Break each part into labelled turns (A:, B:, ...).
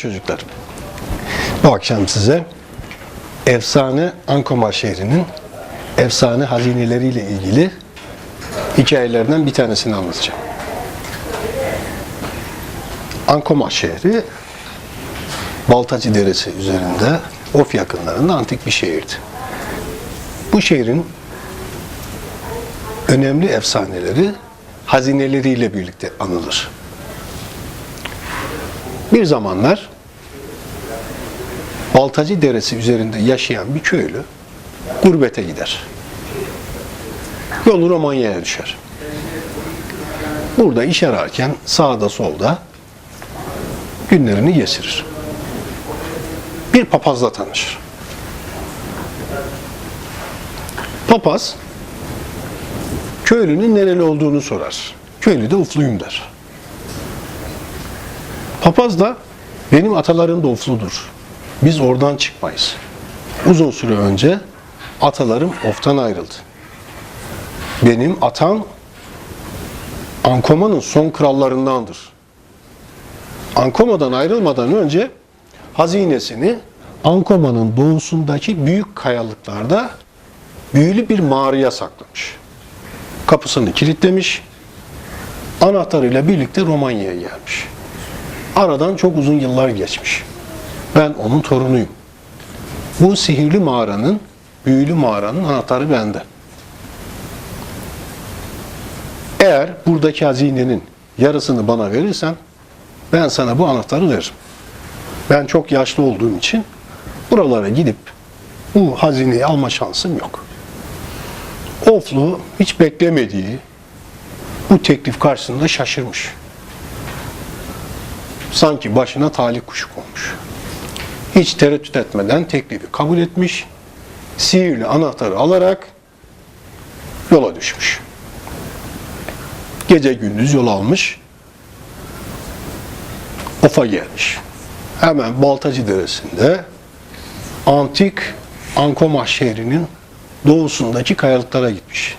A: çocuklar, bu akşam size efsane Ankoma şehrinin efsane hazineleriyle ilgili hikayelerden bir tanesini anlatacağım. Ankoma şehri Baltacı Deresi üzerinde Of yakınlarında antik bir şehirdi. Bu şehrin önemli efsaneleri hazineleriyle birlikte anılır. Bir zamanlar Baltacı Deresi üzerinde yaşayan bir köylü gurbete gider. Yolu Romanya'ya düşer. Burada iş ararken sağda solda günlerini geçirir. Bir papazla tanışır. Papaz köylünün nereli olduğunu sorar. Köylü de ufluyum der. Papaz da benim atalarım da. Biz oradan çıkmayız. Uzun süre önce atalarım oftan ayrıldı. Benim atam Ankoma'nın son krallarındandır. Ankoma'dan ayrılmadan önce hazinesini Ankoma'nın doğusundaki büyük kayalıklarda büyülü bir mağaraya saklamış. Kapısını kilitlemiş, anahtarıyla birlikte Romanya'ya gelmiş. Aradan çok uzun yıllar geçmiş. Ben onun torunuyum. Bu sihirli mağaranın, büyülü mağaranın anahtarı bende. Eğer buradaki hazinenin yarısını bana verirsen ben sana bu anahtarı veririm. Ben çok yaşlı olduğum için buralara gidip bu hazineyi alma şansım yok. Oflu hiç beklemediği bu teklif karşısında şaşırmış. Sanki başına talih kuşu konmuş. Hiç tereddüt etmeden teklifi kabul etmiş. Sihirli anahtarı alarak yola düşmüş. Gece gündüz yol almış. Of'a gelmiş. Hemen Baltacı Deresi'nde antik Ankoma şehrinin doğusundaki kayalıklara gitmiş.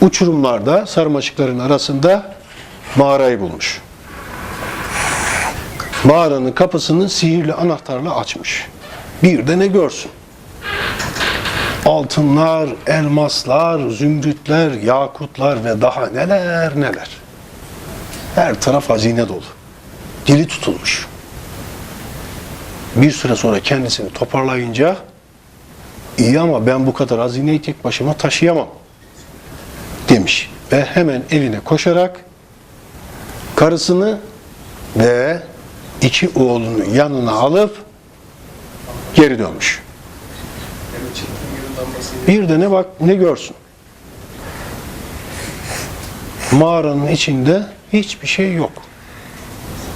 A: Uçurumlarda sarmaşıkların arasında mağarayı bulmuş. Mağaranın kapısını sihirli anahtarla açmış. Bir de ne görsün? Altınlar, elmaslar, zümrütler, yakutlar ve daha neler neler. Her taraf hazine dolu. Dili tutulmuş. Bir süre sonra kendisini toparlayınca iyi ama ben bu kadar hazineyi tek başıma taşıyamam demiş. Ve hemen evine koşarak karısını ve iki oğlunu yanına alıp geri dönmüş. Bir de ne bak ne görsün. Mağaranın içinde hiçbir şey yok.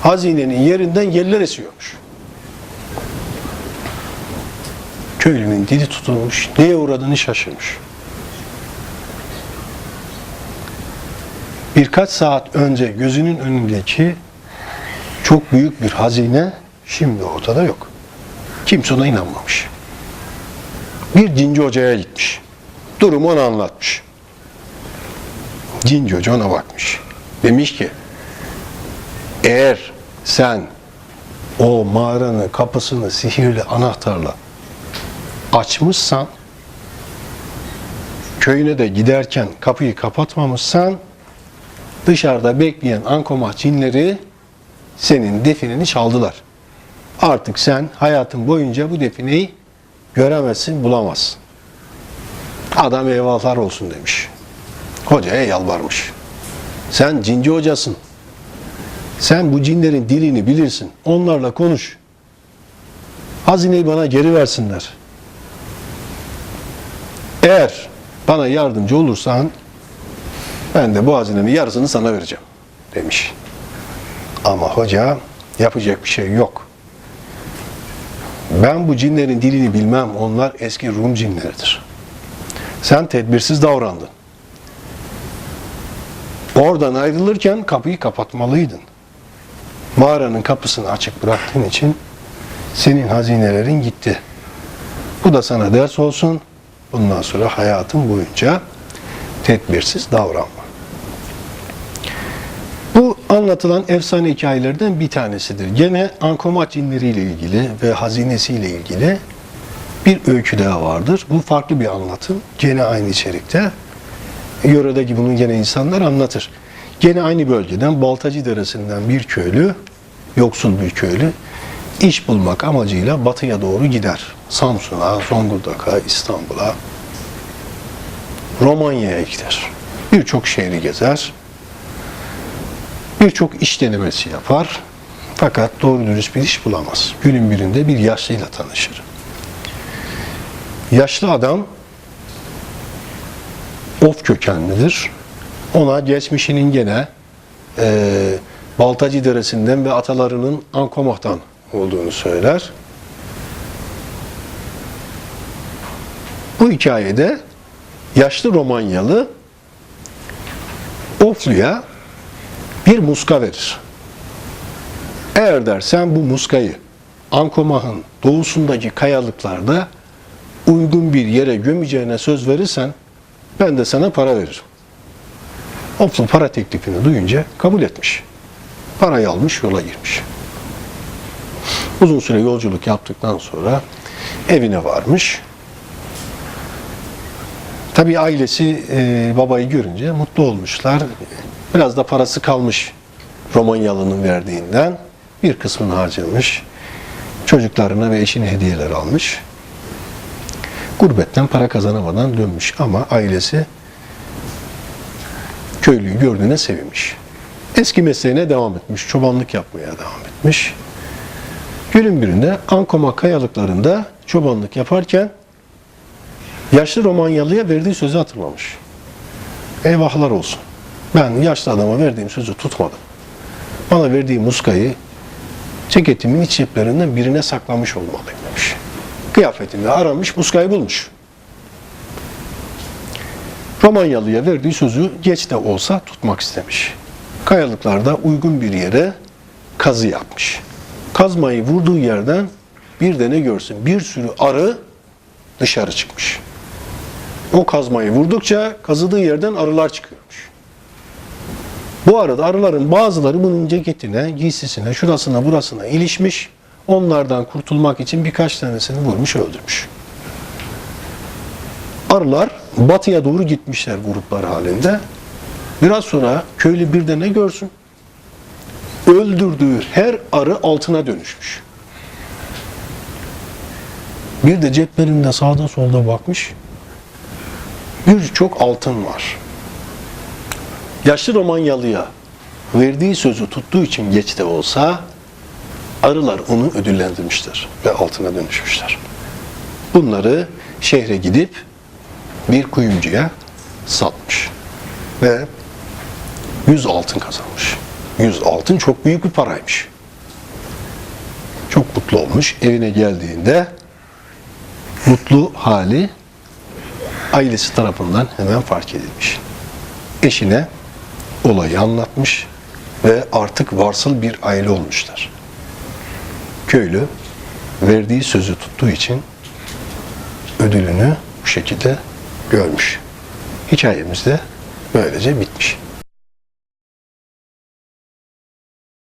A: Hazinenin yerinden yeller esiyormuş. Köylünün dili tutulmuş, neye uğradığını şaşırmış. Birkaç saat önce gözünün önündeki çok büyük bir hazine şimdi ortada yok. Kimse ona inanmamış. Bir cinci hocaya gitmiş. Durumu ona anlatmış. Cinci hoca ona bakmış. Demiş ki eğer sen o mağaranın kapısını sihirli anahtarla açmışsan köyüne de giderken kapıyı kapatmamışsan dışarıda bekleyen Ankoma cinleri senin defineni çaldılar. Artık sen hayatın boyunca bu defineyi göremezsin, bulamazsın. Adam eyvahlar olsun demiş. Hocaya yalvarmış. Sen cinci hocasın. Sen bu cinlerin dilini bilirsin. Onlarla konuş. Hazineyi bana geri versinler. Eğer bana yardımcı olursan ben de bu hazinenin yarısını sana vereceğim demiş. Ama hoca yapacak bir şey yok. Ben bu cinlerin dilini bilmem. Onlar eski Rum cinleridir. Sen tedbirsiz davrandın. Oradan ayrılırken kapıyı kapatmalıydın. Mağaranın kapısını açık bıraktığın için senin hazinelerin gitti. Bu da sana ders olsun. Bundan sonra hayatın boyunca tedbirsiz davranma. Anlatılan efsane hikayelerden bir tanesidir. Gene Ankomat cinleriyle ilgili ve hazinesiyle ilgili bir öykü daha vardır. Bu farklı bir anlatım. Gene aynı içerikte. Yöredeki bunu gene insanlar anlatır. Gene aynı bölgeden Baltacı Deresi'nden bir köylü, yoksul bir köylü, iş bulmak amacıyla batıya doğru gider. Samsun'a, Zonguldak'a, İstanbul'a, Romanya'ya gider. Birçok şehri gezer. Birçok iş denemesi yapar. Fakat doğru dürüst bir iş bulamaz. Günün birinde bir yaşlıyla tanışır. Yaşlı adam Of kökenlidir. Ona geçmişinin gene e, Baltacı Deresi'nden ve atalarının Ankomah'tan olduğunu söyler. Bu hikayede yaşlı Romanyalı Oflu'ya bir muska verir. Eğer dersen bu muskayı Ankomah'ın doğusundaki kayalıklarda uygun bir yere gömeceğine söz verirsen ben de sana para veririm. Oflu para teklifini duyunca kabul etmiş. Parayı almış yola girmiş. Uzun süre yolculuk yaptıktan sonra evine varmış. Tabii ailesi e, babayı görünce mutlu olmuşlar. Biraz da parası kalmış Romanyalı'nın verdiğinden. Bir kısmını harcamış. Çocuklarına ve eşine hediyeler almış. Gurbetten para kazanamadan dönmüş ama ailesi köylüyü gördüğüne sevinmiş. Eski mesleğine devam etmiş, çobanlık yapmaya devam etmiş. Günün birinde Ankoma kayalıklarında çobanlık yaparken yaşlı Romanyalı'ya verdiği sözü hatırlamış. Eyvahlar olsun. Ben yaşlı adama verdiğim sözü tutmadım. Bana verdiği muskayı ceketimin iç ceplerinden birine saklamış olmalıyım demiş. Kıyafetinde aramış, muskayı bulmuş. Romanyalı'ya verdiği sözü geç de olsa tutmak istemiş. Kayalıklarda uygun bir yere kazı yapmış. Kazmayı vurduğu yerden bir de ne görsün bir sürü arı dışarı çıkmış. O kazmayı vurdukça kazıdığı yerden arılar çıkıyormuş. Bu arada arıların bazıları bunun ceketine, giysisine, şurasına burasına ilişmiş. Onlardan kurtulmak için birkaç tanesini vurmuş, öldürmüş. Arılar batıya doğru gitmişler gruplar halinde. Biraz sonra köylü bir de ne görsün? Öldürdüğü her arı altına dönüşmüş. Bir de ceplerinde sağda solda bakmış. Birçok altın var. Yaşlı Romanyalı'ya verdiği sözü tuttuğu için geç de olsa arılar onu ödüllendirmişler ve altına dönüşmüşler. Bunları şehre gidip bir kuyumcuya satmış ve 100 altın kazanmış. 100 altın çok büyük bir paraymış. Çok mutlu olmuş. Evine geldiğinde mutlu hali ailesi tarafından hemen fark edilmiş. Eşine olayı anlatmış ve artık varsıl bir aile olmuşlar. Köylü verdiği sözü tuttuğu için ödülünü bu şekilde görmüş. Hikayemiz de böylece bitmiş.